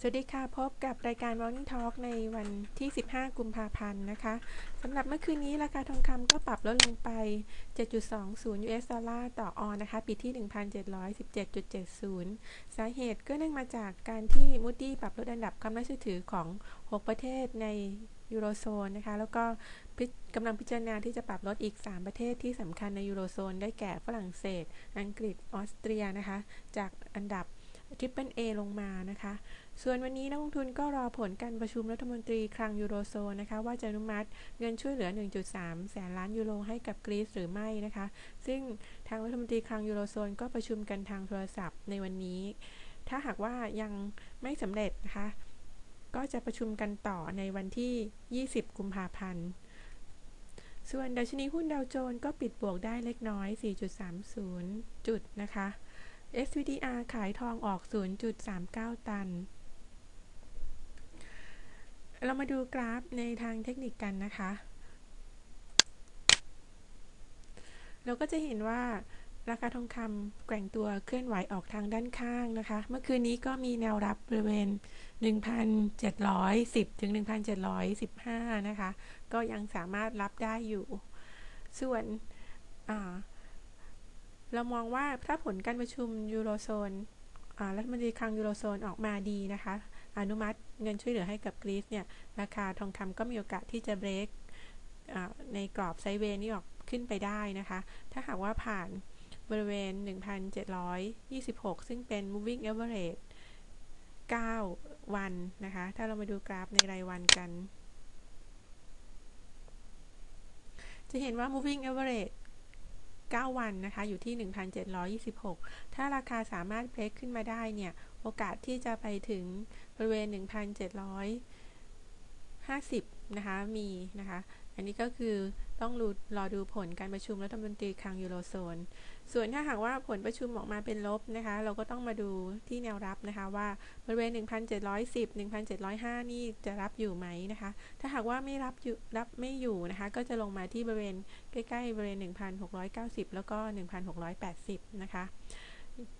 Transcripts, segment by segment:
สวัสดีค่ะ พบกับรายการ Morning Talk ในวันที่ 15 กุมภาพันธ์นะคะสำหรับเมื่อคืนนี้ราคาทองคำก็ปรับลดลงไป 7.20 US ดอลลาร์ต่อออนนะคะ ปิดที่ 1,717.70 สาเหตุก็เนื่องมาจากการที่มูดี้ปรับลดอันดับความน่าเชื่อถือของ 6 ประเทศในยูโรโซนนะคะ แล้วก็กำลังพิจารณาที่จะปรับลดอีก 3 ประเทศที่สำคัญในยูโรโซน ได้แก่ฝรั่งเศส อังกฤษ ออสเตรียนะคะ จากอันดับ ทริปเปิลเอลงมานะคะ ส่วนวันนี้นักลงทุนก็รอผลการประชุมรัฐมนตรีคลังยูโรโซนนะคะว่าจะอนุมัติเงินช่วยเหลือ 1.3 แสนล้านยูโรให้กับกรีซหรือไม่นะคะ ซึ่งทางรัฐมนตรีคลังยูโรโซนก็ประชุมกันทางโทรศัพท์ในวันนี้ ถ้าหากว่ายังไม่สำเร็จนะคะ ก็จะประชุมกันต่อในวันที่ 20 กุมภาพันธ์ ส่วนดัชนีหุ้นดาวโจนส์ก็ปิดบวกได้เล็กน้อย 4.30 จุดนะคะ SVDR ขายทองออก 0.39 ตัน เรามาดูกราฟในทางเทคนิคกันนะคะ เราก็จะเห็นว่าราคาทองคำแกว่งตัวเคลื่อนไหวออกทางด้านข้างนะคะ เมื่อคืนนี้ก็มีแนวรับบริเวณ 1,710 ถึง 1,715 นะคะ ก็ยังสามารถรับได้อยู่ ส่วน เรามองว่าถ้าผลการประชุมยูโรโซนรัฐมนตรีคลังยูโรโซนออกมาดีนะคะ อนุมัติเงินช่วยเหลือให้กับกรีซเนี่ย ราคาทองคำก็มีโอกาสที่จะเบรกในกรอบไซเวย์นี้ออกขึ้นไปได้นะคะ ถ้าหากว่าผ่านบริเวณ 1,726 ซึ่งเป็น moving average 9 วันนะคะ ถ้าเรามาดูกราฟในรายวันกัน จะเห็นว่า moving average 9 วันนะคะ อยู่ที่ 1,726 ถ้าราคาสามารถเพลกขึ้นมาได้เนี่ย โอกาสที่จะไปถึงบริเวณ 1,750 นะคะ มีนะคะ อันนี้ก็คือต้องรรอดูผลการประชุมรัฐมนตรีคลังยูโรโซน ส่วนถ้าหากว่าผลประชุมออกมาเป็นลบนะคะ เราก็ต้องมาดูที่แนวรับนะคะว่าบริเวณ 1,710 1,705 นี่จะรับอยู่ไหมนะคะ ถ้าหากว่าไม่รับรับไม่อยู่นะคะ ก็จะลงมาที่บริเวณใกล้ๆบริเวณ 1,690 แล้วก็ 1,680 นะคะ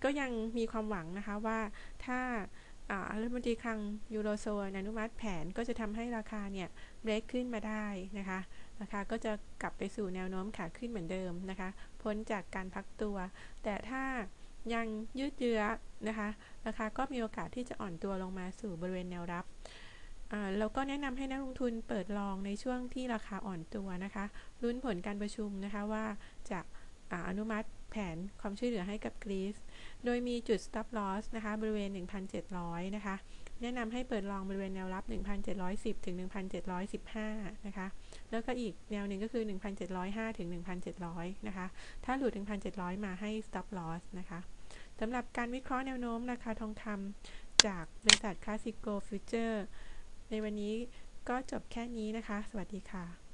ก็ยังมีความหวังนะคะว่าถ้า รัฐมนตรีคลังยูโรโซนอนุมัติแผนก็จะทำให้ราคาเนี่ยเบรกขึ้นมาได้นะคะ ราคาก็จะกลับไปสู่แนวโน้มขาขึ้นเหมือนเดิมนะคะ พ้นจากการพักตัว แต่ถ้ายังยืดเยื้อนะคะ ราคาก็มีโอกาสที่จะอ่อนตัวลงมาสู่บริเวณแนวรับแล้วก็แนะนำให้นักลงทุนเปิดลองในช่วงที่ราคาอ่อนตัวนะคะรุ้นผลการประชุมนะคะว่าจะ อนุมัติแผนความช่วยเหลือให้กับกรีซ โดยมีจุด stop loss นะคะบริเวณ 1,700 นะคะ แนะนำให้เปิดลองบริเวณแนวรับ 1,710 ถึง 1,715 นะคะ แล้วก็อีกแนวหนึ่งก็คือ 1,705 ถึง 1,700 นะคะ ถ้าหลุด 1,700 มาให้ stop loss นะคะสำหรับการวิเคราะห์แนวโน้มราคาทองคำจากบริษัทคลาสสิโกฟิวเจอร์ในวันนี้ก็จบแค่นี้นะคะ สวัสดีค่ะ